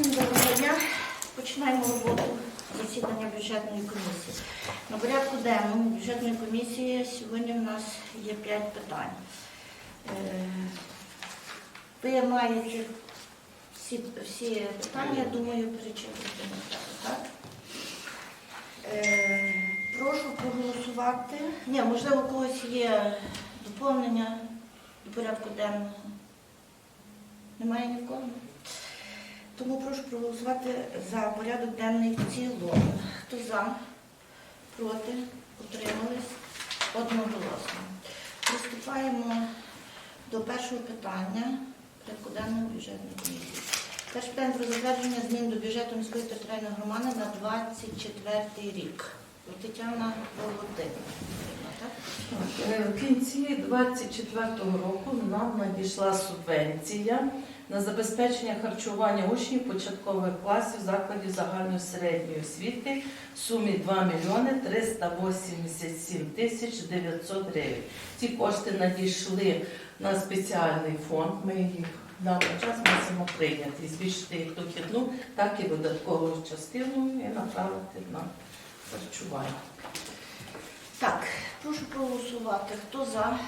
Всім доброго дня. Починаємо роботу засідання бюджетної комісії. На порядку денному бюджетної комісії сьогодні в нас є 5 питань. Е, Ви маєте всі, всі питання, думаю, перечитати так? Е, Прошу проголосувати. Ні, можливо, у когось є доповнення до порядку денного. Немає нікого? Тому прошу проголосувати за порядок денний в цілому. Хто за? Проти? Утримались? Одноголосно. Приступаємо до першого питання порядку денного бюджетної комісії. Перше питання про затвердження змін до бюджету міської територіальної громади на 24 рік. Тетяна Володимирівна. Е, В кінці 24-го року нам надійшла субвенція на забезпечення харчування учнів початкових класів закладів загальної середньої освіти в сумі 2 мільйони 387 тисяч 900 гривень. Ці кошти надійшли на спеціальний фонд. Ми їх даний час мусимо прийняти збільшити як дохідну, так і видаткову частину і направити на харчування. Так, прошу проголосувати. Хто за,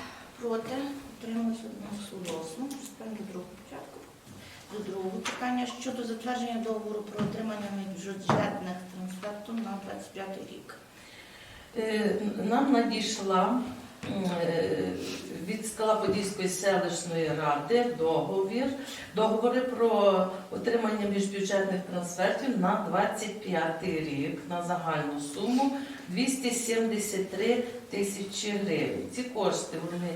проти, утрималися одноголосно. Приступаємо до другого порядку. До другого питання щодо затвердження договору про отримання бюджетних трансфертів на 25 рік. Е, Нам надійшла від Скалаподільської селищної ради договір, договори про отримання міжбюджетних трансфертів на 25 рік на загальну суму 273 тисячі гривень. Ці кошти вони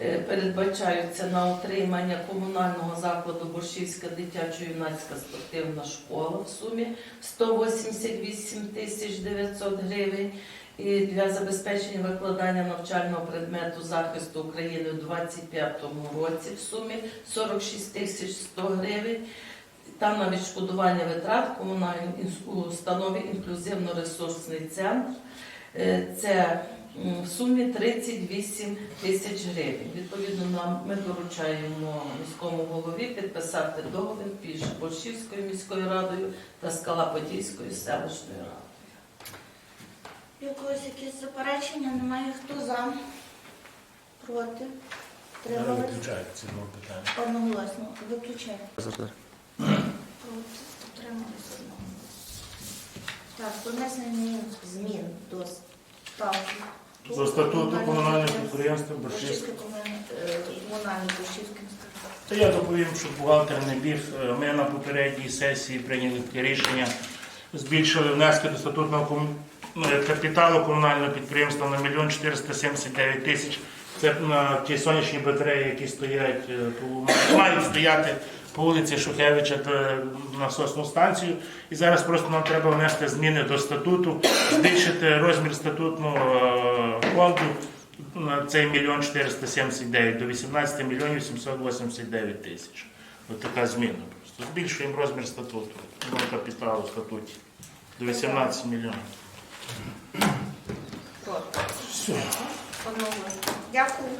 е, передбачаються на утримання комунального закладу Борщівська дитячо-юнацька спортивна школа в сумі 188 тисяч 900 гривень. І для забезпечення викладання навчального предмету захисту України у 2025 році в сумі 46 тисяч 100 гривень. Там на відшкодування витрат комунальній установі інклюзивно-ресурсний центр. Е, Це в сумі 38 тисяч гривень. Відповідно, нам ми доручаємо міському голові підписати договір між Борщівською міською радою та Скалаподільською селищною радою. У якісь заперечення? Немає. Хто за, проти, Не утримались? виключають ці два питання. Одноголосно. Виключай. Проти, утримались одноголосно. Так, про внесення змін, до ставки. За статуту комунального підприємства Борщівське. Борщівське комунальне Борщівське. Та я доповім, що бухгалтер не біг. Ми на попередній сесії прийняли таке рішення, збільшили внески до статутного ком- як капіталу комунального підприємства на 1 479 тисяч. Це на ті сонячні батареї, які стоять е, мають стояти по вулиці Шухевича та насосну станцію. І зараз просто нам треба внести зміни до статуту, збільшити розмір статутного е, фонду на цей мільйон 479 до 18 мільйонів 789 тисяч. Ось така зміна просто. Збільшуємо розмір статуту, ну, капіталу в статуті до 18 мільйонів. Проти. Все. Одноголосно. Дякую.